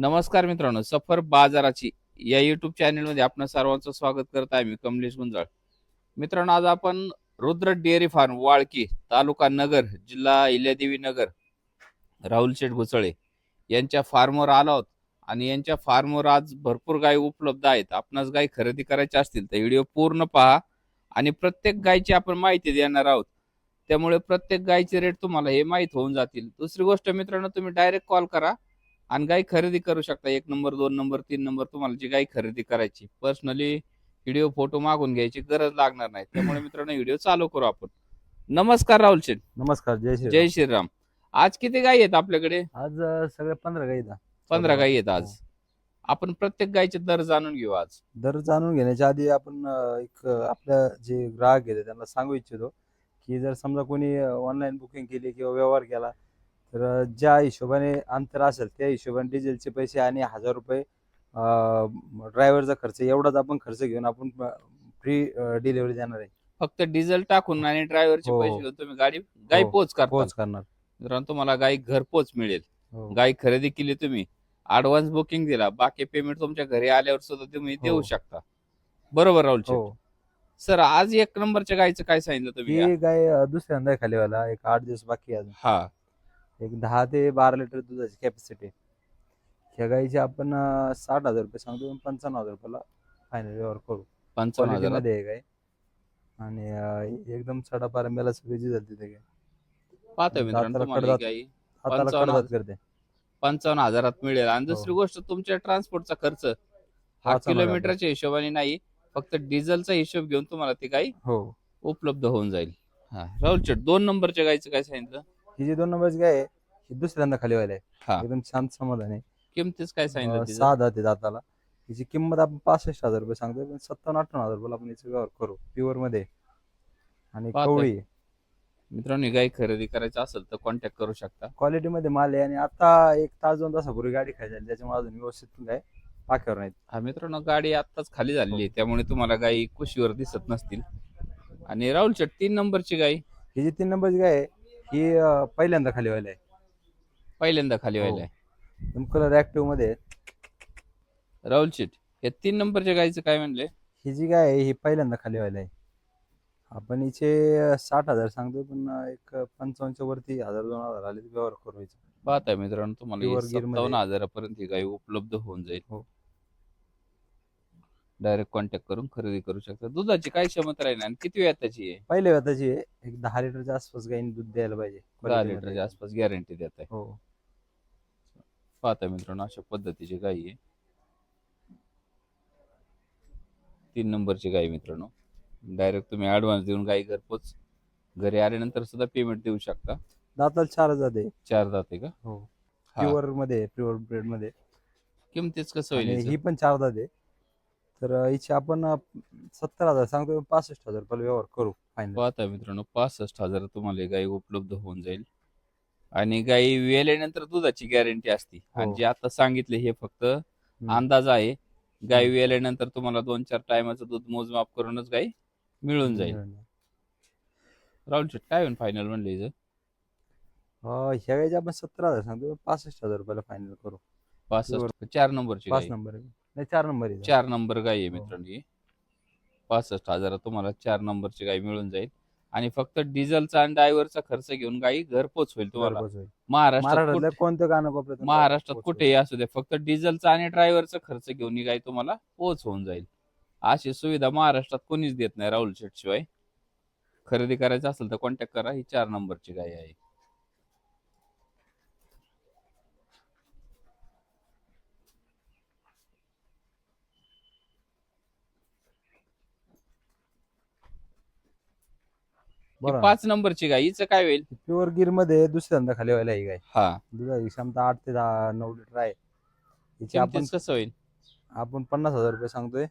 नमस्कार मित्रांनो सफर बाजाराची या युट्यूब चॅनलमध्ये आपण सर्वांचं स्वागत करत आहे मी कमलेश गुंजाळ. मित्रांनो आज आपण रुद्र डेअरी फार्म वाळकी तालुका नगर जिल्हा इल्यादेवी नगर राहुल शेठ घुसळे यांच्या फार्मवर आलो आहोत. आणि यांच्या फार्मवर आज भरपूर गाय उपलब्ध आहेत. आपणास गाय खरेदी करायच्या असतील तर व्हिडिओ पूर्ण पहा आणि प्रत्येक गायची आपण माहिती देणार आहोत. त्यामुळे प्रत्येक गायचे रेट तुम्हाला हे माहीत होऊन जातील. दुसरी गोष्ट मित्रांनो तुम्ही डायरेक्ट कॉल करा. आणि गाय खरेदी करू शकता. एक नंबर दोन नंबर तीन नंबर तुम्हाला जी गाय खरेदी करायची. पर्सनली व्हिडिओ फोटो मागून घ्यायची गरज लागणार नाही. त्यामुळे मित्रांनो व्हिडिओ चालू करू आपण. नमस्कार राहुल शेठ. नमस्कार जय श्री जय श्रीराम. आज किती गायी आहेत आपल्याकडे? आज अं, सगळे पंधरा गाई आहेत. पंधरा गायी आहेत हो. आज आपण प्रत्येक गायचे दर जाणून घेऊ आज. दर जाणून घेण्याच्या आधी आपण अं, एक अं, आपल्या जे ग्राहक आहेत त्यांना सांगू इच्छितो की जर समजा कोणी ऑनलाईन बुकिंग केली किंवा व्यवहार केला तर ज्या हिशोबाने अंतर असेल त्या हिशोबाने डिझेलचे पैसे आणि हजार रुपये ड्रायव्हरचा खर्च एवढाच आपण खर्च घेऊन आपण फ्री डिलिव्हरी देणार आहे. फक्त डिझेल टाकून आणि ड्रायव्हरचे हो, पैसे हो. घेऊन तुम्ही गाडी गाई हो, पोच करता. पोच करणार. मित्रांनो तुम्हाला गाई घरपोच मिळेल. हो. गाय खरेदी केली तुम्ही ऍडव्हान्स बुकिंग दिला बाकी पेमेंट तुमच्या घरी आल्यावर सुद्धा तुम्ही देऊ. शकता. बरोबर राहुल? हो. सर आज एक नंबरच्या गायचं काय सांगितलं तुम्ही? ही गाय अं, दुसऱ्यांदा आहे खाली व्हायला एक आठ दिवस बाकी आहे अजून. हा. एक दहा ते बारा लिटर दुधाची कॅपॅसिटी ह्या गाईची आपण साठ हजार रुपये सांगतो पंचावन्न हजार रुपयाला फायनल व्यवहार करू. पंचावन्न हजारमध्ये गाय आणि अं, एकदम सडापारा मेला सगळी जी झाली तिथे गाय पाहतोय मित्रांनो दाताला तुम्हाला कडदात. गाई हाताला पंचावन्न कडदात करते. पंचावन्न हजारात मिळेल. आणि दुसरी हो. गोष्ट तुमच्या ट्रान्सपोर्टचा खर्च. हा किलोमीटरच्या हिशोबाने नाही फक्त डिझेलचा हिशोब घेऊन तुम्हाला ती गाई हो. उपलब्ध होऊन जाईल. हा राहुल शेठ दोन नंबरच्या गायचं काय सांगितलं? ही जी दोन नंबरची गाय आहे ही दुसऱ्यांदा खाली व्हायला हा. आहे एकदम शांत समाधान आहे. किमतीच काय सांगितलं अं, तिचं? सहा दात आहे दाताला. हिची किंमत आपण पासष्ट हजार रुपये सांगतोय पण सत्तावन्न अठ्ठावन्न हजार रुपये आपण याचा व्यवहार करू. प्युअरमध्ये. आणि पाहतोय. कवळी. आहे. मित्रांनो ही गाई खरेदी करायचं असेल तर कॉन्टॅक्ट करू शकता. क्वालिटी मध्ये माल आहे आणि आता एक तास दोन तासापूर्वी गाडी खायची झाली त्याच्यामुळे अजून व्यवस्थित काय पाक्यावर नाहीत. हा मित्रांनो गाडी आत्ताच खाली झालेली आहे. त्यामुळे तुम्हाला गाई कुशीवर दिसत नसतील. आणि राहुल शेठ तीन नंबरची गाई ही जी तीन नंबरची गाय आहे ही अं, पहिल्यांदा खाली व्हायला आहे पहिल्यांदा खाली हो. व्हायला आहे कलर ऍक्टिव्हमध्ये आहे. राहुल शेठ या तीन नंबरच्या गाईचं काय म्हणले ही जी गाय आहे ही पहिल्यांदा खाली व्हायला आहे आपण हिचे साठ हजार सांगतोय पण अं, एक पंचावन्नच्या वरती हजार दोन हजार आले तर व्यवहार करू हिचा. पाहताय मित्रांनो तुम्हाला Pure gear मध्ये. सत्तावन्न हजारापर्यंत ही गाई उपलब्ध होऊन जाईल हो. डायरेक्ट कॉन्टॅक्ट करून खरेदी करू शकता दुधाची काय क्षमता राहील आणि किती वेळ त्याची आहे? पहिल्या व्यताची आहे एक दहा लिटरच्या आसपास गायीने दूध द्यायला पाहिजे. दहा लिटरच्या. आसपास गॅरंटी देत आहे. हो. पाहता मित्रांनो अशा पद्धतीची गाई आहे. तीन नंबरची गाई मित्रांनो. डायरेक्ट तुम्ही ऍडव्हान्स देऊन गाई घरपोच घरी आल्यानंतर सुद्धा पेमेंट देऊ शकता. दाताला चार जाते चार जाते का? हो. प्युअरमध्ये प्युअर ब्रेडमध्ये. किमतीच कसं होईल? ही पण चार जाते तर हिची आपण सत्तर हजार सांगतोय पासष्ट हजार रुपये व्यवहार करू फायनल पाहता मित्रांनो पासष्ट हजार तुम्हाला ही गाई उपलब्ध होऊन जाईल. आणि गाई वेल्यानंतर दुधाची गॅरंटी असते. आणि हो. जे आता सांगितले हे फक्त अंदाज आहे. गाई वेल्यानंतर तुम्हाला दोन चार टायमाचं दूध मोजमाप करूनच गाई मिळून जाईल. राहुल शेट काय होईल फायनल म्हणले हिचं? ह्या गायचे आपण सत्तर हजार सांगतो पासष्ट हजार रुपयाला फायनल करू. पासष्ट चार नंबरची पाच नंबर आहे नाही चार नंबर आहे चार नंबर गाई आहे हो. मित्रांनो ही. पासष्ट हजार तुम्हाला चार नंबरची गाई मिळून जाईल. आणि फक्त डिझेलचा आणि ड्रायव्हरचा खर्च घेऊन गाई घरपोच होईल तुम्हाला. होईल. महाराष्ट्रात महाराष्ट्रातल्या कोणत्या कानाकोपऱ्यात महाराष्ट्रात कुठेही असू दे. फक्त डिझेलचा आणि ड्रायव्हरचा खर्च घेऊन ही गाई तुम्हाला पोच होऊन जाईल. अशी सुविधा महाराष्ट्रात कोणीच देत नाही राहुल शेट शिवाय. खरेदी करायचं असेल तर कॉन्टॅक्ट करा. ही चार नंबरची गाय आहे. ही पाच नंबरची गाय हिचं काय होईल? प्युअर गिरमध्ये दुसऱ्यांदा खाली व्हायला ही गाय. हा. दुधाची क्षमता आठ ते दहा नऊ लिटर आहे. हिची आपण किमतीच कसं होईल? आपण पन्नास हजार रुपये सांगतोय.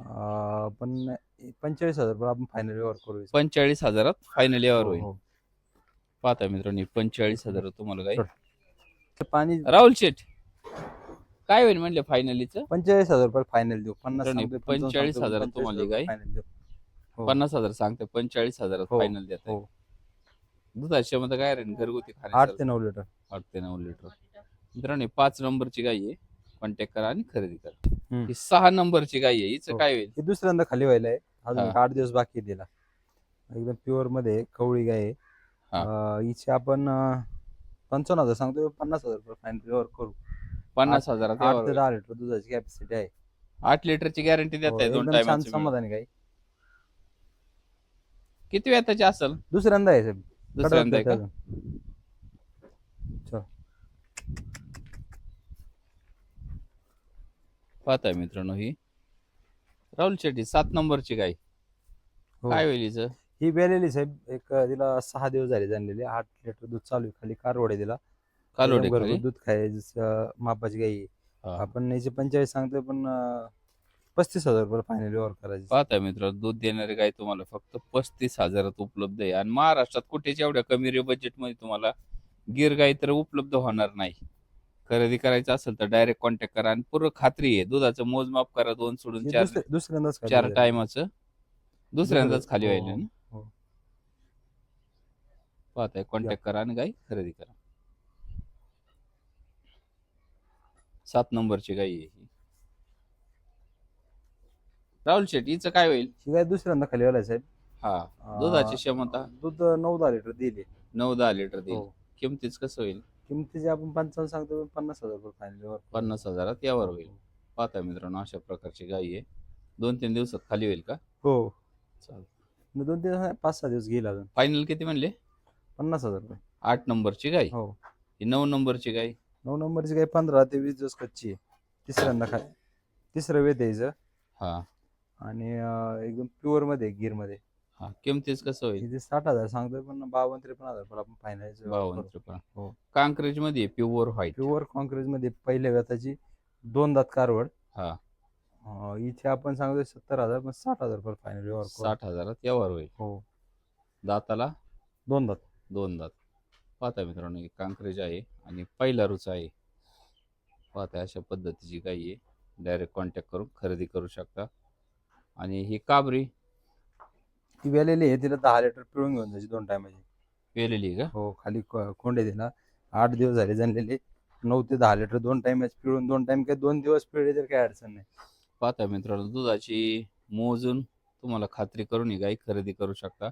अं, पण पंचेचाळीस हजार रुपये आपण फायनल व्यवहार करू. पंचेचाळीस हजारात फायनल यावर हो, होईल. हो. पाहता मित्रांनो पंचेचाळीस हजार तुम्हाला गाय. ते पाणी राहुल शेठ काय होईल म्हणले फायनलीचं पंचेचाळीस हजार रुपये फायनल देऊ. पन्नास मित्रांनो, सांगतोय, पंचावन्न 45 सांगतोय, हजारात 45 तुम्हाला ही गाय? final देऊ. हो. पन्नास हजार सांगते पंचेचाळीस हजारात हो, फायनल देत हो. दुधाची क्षमता काय राहील घरगुती आठ खाण्यासाठी ते नऊ लिटर आठ ते नऊ लिटर मित्रांनो ही पाच नंबरची गाय आहे कॉन्टॅक्ट करा आणि खरेदी करा हम्म. ही सहा नंबरची गाय आहे हिचं हो. काय होईल ही दुसऱ्यांदा खाली व्हायला आहे अजून हा. एक आठ दिवस बाकी आहे तिला एकदम प्युअरमध्ये कवळी गाय आहे हा. अं, हिचे आपण अं, पंचावन्न हजार सांगतो पन्नास हजार रुपये फाईन व्यवहार करू पन्नास आठ ते होईल. दहा लिटर दुधाची कॅपॅसिटी आहे आठ लिटरची गॅरंटी हो, देताय दोन एकदम टायमाची समाधानी गाय किती वेताची असेल? दुसऱ्यांदा आहे साहेब. दुसऱ्यांदा आहे का? चल. पाहताय मित्रांनो ही. राहुल शेट्टी सात नंबरची गाय. हो. काय होईल हिचं? ही बेलेली साहेब एक अं, तिला सहा दिवस झाले जाणलेली आठ लिटर दूध चालू आहे खाली. कारवडे दिला कालोडे एकदम खाली? घरगुती दूध खाय जसं मापाची गाई आहे. हा. आपण याचे पंचेचाळीस सांगतोय पण अं, पस्तीस हजार रुपये फायनल व्यवहार करायचे. पाहताय मित्रांनो दूध देणारी गाय तुम्हाला फक्त पस्तीस हजारात उपलब्ध आहे. आणि महाराष्ट्रात कुठेच एवढ्या कमी रे बजेटमध्ये तुम्हाला गिर गाय तर उपलब्ध होणार नाही. खरेदी करायचं असेल तर डायरेक्ट कॉन्टॅक्ट करा आणि पूर्ण खात्री आहे. दुधाचं मोजमाप करा दोन सोडून हे चार दुसऱ्या- दुसऱ्यांदाच खाली चार. टायमाचं दुसऱ्यांदाच खाली हो, व्हायला ना? हो. पाहताय कॉन्टॅक्ट करा आणि गाय खरेदी करा. सात नंबरची गाय आहे ही. राहुल शेट हिचं काय होईल? ही गाय दुसऱ्यांदा खाली व्हायला साहेब. हा अं, दुधाची क्षमता? दूध नऊ दहा लिटर दिले. नऊ दहा लिटर देईल हो. किमतीच कसं होईल? किमतीचे आपण पंचावन्न सांगतो पण पन्नास हजार रुपये फायनल पन्नास हजारात यावर होईल. पाहताय मित्रांनो अशा प्रकारची गाय आहे. दोन तीन दिवसात खाली होईल का? हो. चालेल. मग दोन दिवस नाही, पाच सहा दिवस घेईल अजून. फायनल किती म्हणले? पन्नास हजार रुपये. आठ नंबरची गाय हो. ही नऊ नंबरची गाय नऊ नंबरची गाय पंधरा ते वीस दिवस कच्ची आहे. तिसऱ्यांदा खाय तिसरं वेत यायचं हा. आणि अं, एकदम प्युअरमध्ये गिरमध्ये हा किमतीच कसं होईल? इथे साठ हजार सांगतोय पण बावन्न त्रेपन्न हजार पण आपण फायनल बावन्न त्रेपन्न हो. कांक्रेजमध्ये प्युअर व्हाईट प्युअर कॉन्क्रीटमध्ये पहिल्या व्यताची दोन दात कारवड. हा. अं, इथे आपण सांगतोय सत्तर हजार पण साठ हजार रुपये फायनल व्यवहार करू. साठ हजारात यावर होईल. हो. दाताला? दोन दात. दोन दात. पाहता मित्रांनो ही कांक्रेज आहे आणि पहिला रुच आहे. पाहता अशा पद्धतीची गाय आहे. डायरेक्ट कॉन्टॅक्ट करून खरेदी करू शकता. आणि ही काबरी. ती वेलेली आहे तिला दहा लिटर पिळून घेऊन जायची दोन टायमाची वेलेली का? हो खाली को- कोंडे दिला. आठ दिवस झाले जाणलेले नऊ ते दहा लिटर दोन टाइम पिळून दोन टाइम काय दोन दिवस पिळले तर काही अडचण नाही. पाहता मित्रांनो दुधाची मोजून तुम्हाला खात्री करून ही गाय खरेदी करू शकता.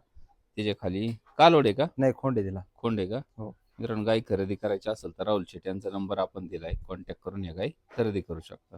त्याच्याखाली कालोडे का? नाही खोंडे दिला. खोंडे का? हो. मित्रांनो गाय खरेदी करायची असेल तर राहुल शेट यांचा नंबर आपण दिलाय. कॉन्टॅक्ट करून या गाय खरेदी करू शकता.